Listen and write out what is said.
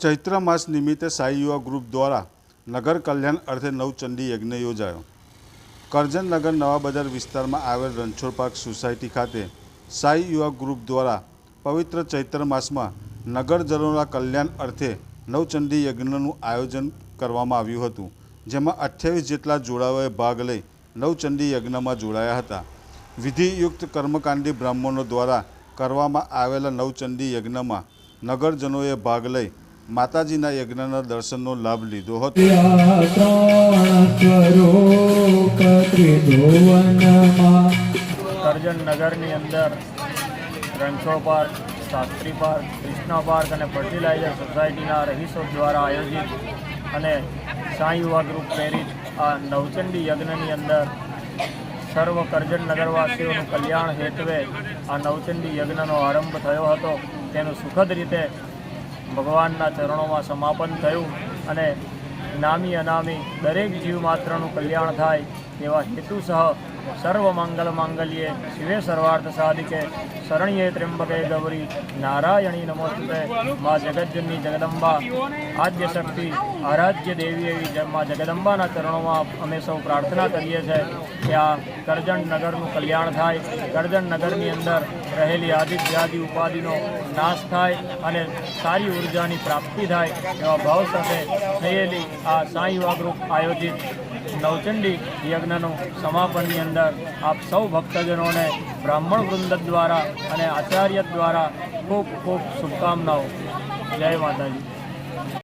ચૈત્ર માસ નિમિત્તે સાઈ યુવા ગ્રુપ દ્વારા નગર કલ્યાણ અર્થે નવચંડી યજ્ઞ યોજાયો. કરજનનગર નવા બજાર વિસ્તારમાં આવેલ રણછોડ પાર્ક સોસાયટી ખાતે સાઈ યુવા ગ્રુપ દ્વારા પવિત્ર ચૈત્ર માસમાં નગરજનોના કલ્યાણ અર્થે નવચંડી યજ્ઞનું આયોજન કરવામાં આવ્યું હતું, જેમાં અઠ્યાવીસ જેટલા જોડાઓએ ભાગ લઈ નવચંડી યજ્ઞમાં જોડાયા હતા. વિધિયુક્ત કર્મકાંડી બ્રાહ્મણો દ્વારા કરવામાં આવેલા નવચંડી યજ્ઞમાં નગરજનોએ ભાગ લઈ માતાજીના યજ્ઞના દર્શનનો લાભ લીધો હતો. કરજનનગરની અંદર Ranchhod park, Shastri park, Krishna park અને ફર્ટિલાઇઝર સોસાયટીના રહીશો દ્વારા આયોજિત અને સાંઈ યુવા ગ્રુપ પ્રેરિત આ નવચંડી યજ્ઞની અંદર સર્વ કરજણ નગરવાસીઓનું કલ્યાણ હેતવે આ નવચંડી યજ્ઞનો આરંભ થયો હતો. તેનું સુખદ રીતે ભગવાનના ચરણોમાં સમાપન થયું અને નામી અનામી દરેક જીવ માત્રનું કલ્યાણ થાય તેવા હેતુ સહ સર્વ મંગલ માંગલ્યે શિવે સર્વાર્થ સાધિકે શરણ્યે ત્ર્યંબકે ગૌરી નારાયણી નમોસ્તુતે મા જગતજનની જગદંબા આદ્ય શક્તિ આરાધ્ય દેવી એવી મા જગદંબાના ચરણોમાં અમે સૌ પ્રાર્થના કરીએ છીએ કે આ કરજણ નગરનું કલ્યાણ થાય કરજણ નગરની અંદર રહેલી આદિ વ્યાધિ ઉપાધિનો નાશ થાય અને સારી ઉર્જાની પ્રાપ્તિ થાય એવા ભાવ સાથે થયેલી આ સાંઈ યુવા આયોજિત નવચંડી યજ્ઞનું સમાપનની અંદર આપ સૌ ભક્તજનોને બ્રાહ્મણ વૃંદ દ્વારા અને આચાર્ય દ્વારા ખૂબ ખૂબ શુભકામનાઓ. જય માતાજી.